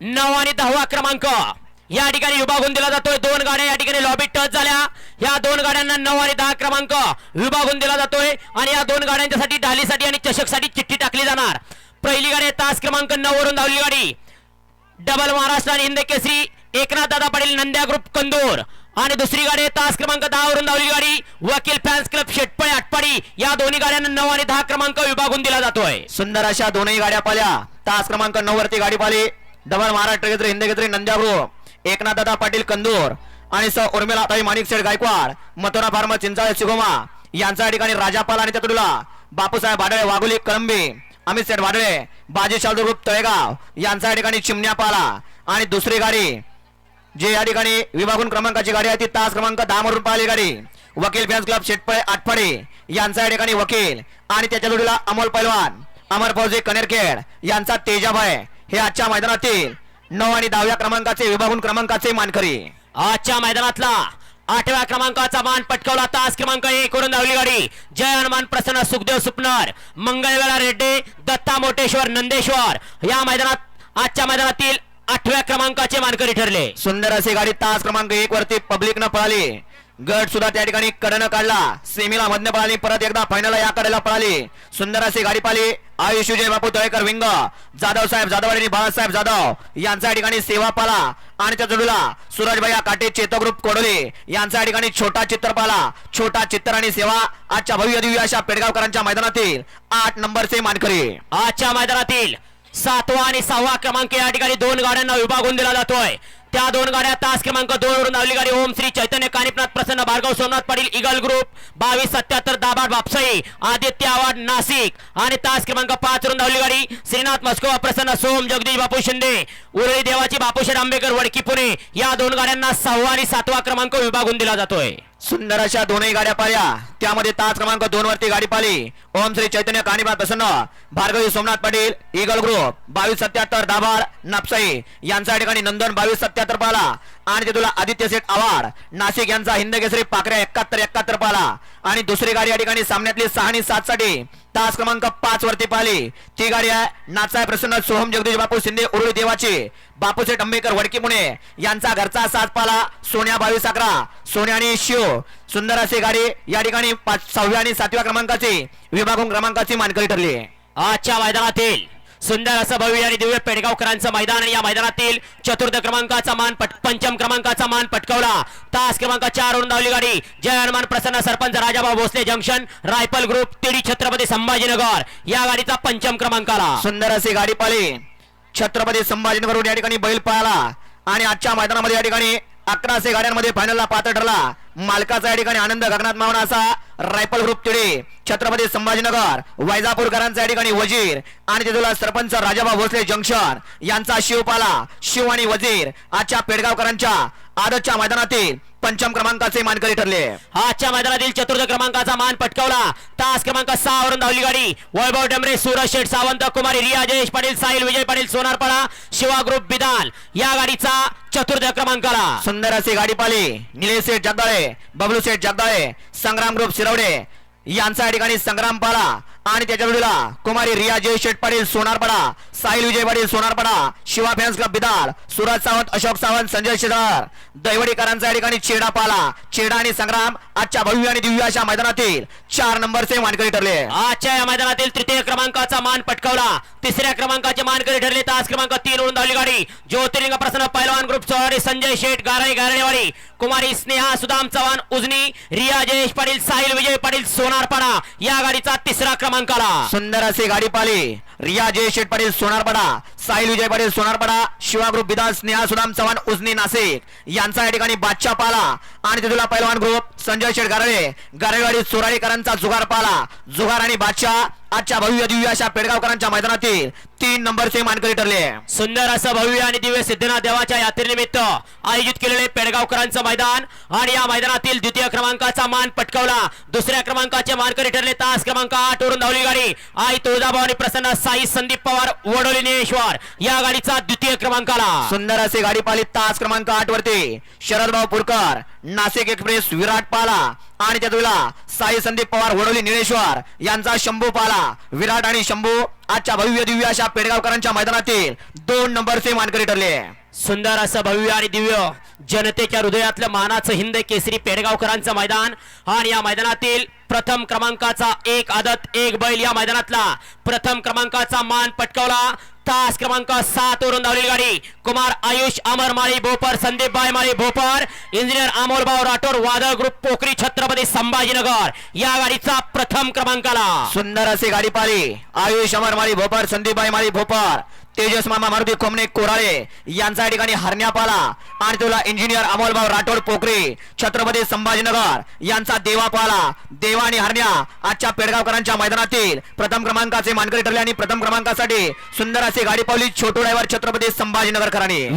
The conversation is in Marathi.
नऊ आणि दहावा क्रमांक. या ठिकाणी विभागून दिला जातोय. दोन गाड्या या ठिकाणी लॉबी टच झाल्या. या दोन गाड्यांना नऊ आणि दहा क्रमांक विभागून दिला जातोय. आणि या दोन गाड्यांच्यासाठी ढालीसाठी आणि चषकसाठी चिठ्ठी टाकली जाणार. पहिली गाडी तास क्रमांक नऊ वरून धावली गाडी. डबल महाराष्ट्र आणि हिंद केसरी एकनाथ दादा पाटील नंद्या ग्रुप कंदूर. आणि दुसरी गाडी तास क्रमांक दहा वरून धावली गाडी. वकील फॅन्स क्लब शेटपळे आटपाडी. या दोन्ही गाड्यांना नऊ आणि दहा क्रमांक विभागून दिला जातोय. सुंदर अशा दोनही गाड्या पाल्या. तास क्रमांक नऊ वरती गाडी पाली. डबल महाराष्ट्र केसरी हिंद केसरी नंद्यागृह एकनाथ दादा पाटील कंदूर आणि स उर्मिला ताई माणिक शेठ गायकवाड मथुरा फार्मा चिंचाळे शिगोमा यांच्या ठिकाणी राजापाल आणि चतुर्ला बापूसाहेब भाडळे वाघोली कळंबी अमित शेठ भाडळे बाजी शालदूर ग्रुप तळेगाव यांच्या या ठिकाणी चिमण्यापाला आणि दुसरी गाडी जे या ठिकाणी विभागून क्रमांकाची गाडी आहे ती तास क्रमांक दहा वरून पाहिली गाडी. वकील फॅन्स क्लब शेटपळे आटपाडे यांचा या ठिकाणी वकील आणि त्याच्या जोडीला अमोल पैलवान अमर फौजी कनेरखेड यांचा तेजाभाय हे आजच्या मैदानातील नऊ आणि दहाव्या क्रमांकाचे विभागून क्रमांकाचे मानकरी. आजच्या मैदानातला आठव्या क्रमांकाचा मान पटकावला तास क्रमांक एक वरून धावली गाडी जय हनुमान प्रसन्न सुखदेव सुपनर. मंगळवेळा रेड्डे दत्ता मोटेश्वर नंदेश्वर. या मैदानात आजच्या मैदानातील आठव्या क्रमांकाचे मानकरी ठरले. सुंदर अशी गाडी तास क्रमांक एक वरती पब्लिक न पळाली. गट सुद्धा त्या ठिकाणी कडनं काढला. सेमीला मधनं पळाली परत एकदा फायनल या कडेला पळाली. सुंदर अशी गाडी पाली आयुष विजय बापू तळेकर विंग. जाधव साहेब जाधव आणि बाळासाहेब जाधव यांच्या ठिकाणी सेवा पाला. आणि त्या जोडीला सूरजभाई काटे चेतो ग्रुप कोडोले यांच्या ठिकाणी छोटा चित्र पाला. छोटा चित्र आणि सेवा आजच्या भव्य दिव्य अशा पेडगावकरांच्या मैदानातील आठ नंबरचे मानकरी. आजच्या मैदानातील सातवा आणि सहावा क्रमांक या ठिकाणी दोन गाड्यांना विभागून दिला जातोय. त्या दोन गाड्या तास क्रमांक दोन वरून धावली गाडी. ओम श्री चैतन्य कानिपनाथ प्रसन्न भार्गव सोमनाथ पाटील इगल ग्रुप बावीस सत्याहत्तर दाबाड बापसाई आदित्य आवाड नाशिक. आणि तास क्रमांक पाच वरून धावली गाडी. श्रीनाथ मस्कोवा प्रसन्न सोम जगदीश बापू शिंदे उरळी देवाची बापूशेठ आंबेकर वडकी पुणे या दोन गाड्यांना सहावा आणि सातवा क्रमांक विभागून दिला जातोय. सुंदर अशा दोनही गाड्या पाहिल्या. त्यामध्ये तास क्रमांक दोन वरती गाडी पाली ओम श्री चैतन्य कानिबाद प्रसन्न. भार्गवी सोमनाथ पाटील इगल ग्रुप बावीस सत्याहत्तर दाभाड नापसाई. यांचा ठिकाणी नंदन बावीस सत्याहत्तर पाला आणि ते तुला आदित्य सेठ आवाड नाशिक यांचा हिंद केसरी पाकऱ्या एकाहत्तर एकाहत्तर पाला आणि दुसरी गाडी या ठिकाणी सामन्यातली सहा आणि सात साठी तास क्रमांक पाच वरती पाली ती गाडी आहे नाचाय प्रसन्न सोहम जगदीश बापू शिंदे उरुळी देवाची. बापूशेठ आंबेकर वडकी पुणे यांचा घरचा सात पाला सोन्या बावीस अकरा सोन्या आणि शिव. सुंदर अशी गाडी या ठिकाणी पाच सहाव्या आणि सातव्या क्रमांकाची विभागून क्रमांकाची मानकरी ठरली. आजच्या मैदानातील सुंदर असं भव्य आणि दिव्य पेडगावकरांचं मैदान आणि या मैदानातील चतुर्थ क्रमांकाचा मान पट पंचम क्रमांकाचा मान पटकावला. तास क्रमांक चार वरून धावली गाडी. जय हनुमान प्रसन्न sarpanch Rajabhau Bhosale junction rifle group Tidi Chhatrapati Sambhajinagar. या गाडीचा पंचम क्रमांकाला. सुंदर अशी गाडी पाली छत्रपती संभाजीनगरहून या ठिकाणी बैल पळाला. आणि आजच्या मैदानामध्ये या ठिकाणी अकराशे गाड्यांमध्ये फायनलला पात्र ठरला. मालकाचा या ठिकाणी आनंद गगनात मावणा असा रायफल ग्रुप तिडे छत्रपती संभाजीनगर वैजापूरकरांचा या ठिकाणी वजीर आणि तिथला सरपंच राजाभाऊ भोसले जंक्शन यांचा शिवपाला शिव आणि वजीर आजच्या पेडगावकरांच्या आदतच्या मैदानातील पंचम क्रमांकाचे मानकरी ठरले. आजच्या मैदानातील चतुर्थ क्रमांकाचा मान पटकावला. तास क्रमांक सहा वरून धावली गाडी. वैभव डमरे सूरज शेठ सावंत कुमारी रिया जयेश पाटील साहिल विजय पाटील सोनारपाडा शिवा ग्रुप बिदाल. या गाडीचा चतुर्थ क्रमांकाला. सुंदर अशी गाडी पाली. निलेश शेठ जगदाळे बबलू शेठ जगदाळे संग्राम रूप शिरवडे यांचा या ठिकाणी संग्राम पाला. आणि त्याच्या जोडीला कुमारी रिया जय शेठ पाटील सोनारपडा साहिल विजय पाटील सोनारपडा शिवा फॅन्स क्लब बिदाल सुरज सावंत अशोक सावंत संजय शेजार दैवडीकरांचा या ठिकाणी चेडा पाला. चेडा आणि संग्राम आजच्या भव्य आणि दिव्य अशा मैदानातील चार नंबरचे मानकरी ठरले. आजच्या या मैदानातील तृतीय क्रमांकाचा मान पटकावला. तिसऱ्या क्रमांकाचे मानकरी ठरले तास क्रमांक तीन वरून धावली गाडी ज्योतिर्लिंग प्रसन्न पैलवान ग्रुप चौहारी संजय शेठ गाराई गारणेवाडी. कुमारी स्नेहा सुदाम चव्हाण उजनी रिया जयेश पाटील साहिल विजय पाटील सोनारपाडा या गाडीचा तिसरा क्रमांक क्रमांकाला सुंदर असे गाडी पाली रिया जय शेठ पाटील सोनारपाडा. साहिल विजय पाटील सोनारपाडा. शिवा ग्रुप विधान स्नेहा सुदाम चव्हाण उजनी नाशिक. यांचा या ठिकाणी बादशाह पाला. आणि तिथला पैलवान ग्रुप संजय शेठ गारळे. गारळेवाडी चोराडीकरांचा जुगार पाला. जुगार आणि बादशाह. आजच्या भव्य दिव्य अशा पेडगावकरांच्या मैदानातील तीन नंबरचे मानकरी ठरले. सुंदर असं भव्य आणि दिव्य सिद्धनाथ देवाच्या यात्रेनिमित्त आयोजित केलेले पेडगावकरांचं मैदान आणि या मैदानातील द्वितीय क्रमांकाचा मान पटकावला. दुसऱ्या क्रमांकाचे मानकरी ठरले तास क्रमांक आठ वरून धावली गाडी. आई तुळजाभवानी प्रसन्न साई संदीप पवार वडोली निळेश्वर या गाडीचा द्वितीय क्रमांकाला. सुंदर अशी गाडी पाली तास क्रमांक आठ वरती शरदभाऊ पुरकर नाशिक एक्सप्रेस विराट पाला आणि त्या दुला साई संदीप पवार वडोली निळेश्वर यांचा शंभू पाला. विराट आणि शंभू आजच्या भव्य दिव्य अशा पेडगावकरांच्या मैदानातील दोन नंबरचे मानकरी ठरले. सुंदर असं भव्य आणि दिव्य जनतेच्या हृदयातलं मानाचं हिंद केसरी पेडगावकरांचं मैदान. आणि या मैदानातील प्रथम क्रमांकाचा एक आदत एक बैल या मैदानातला प्रथम क्रमांकाचा मान पटकावला. तास क्रमांक सात वरून धावलेली गाडी. कुमार आयुष अमर माळी भोपर संदीप बाय माळी भोपर. इंजिनियर अमोलभाऊ राठोड वादळ ग्रुप पोखरी छत्रपती संभाजीनगर. या गाडीचा प्रथम क्रमांकाला. सुंदर अशी गाडी पाली आयुष अमर माळी भोपर संदीपबाई माळी भोपर. तेजस मामा मारुती कोमने कोराळे यांचा ठिकाणी हरण्यापाला. आणि तुला इंजिनियर अमोलभाऊ राठोड पोखरी छत्रपती संभाजीनगर यांचा देवापाला. देवा आणि हरण्या आजच्या पेडगावकरांच्या मैदानातील. प्रथम क्रमांकाचे मानकरी ठरले आणि प्रथम क्रमांकासाठी सुंदर असे गाडी पावली. छोटू ड्रायव्हर छत्रपती संभाजीनगरकरांनी.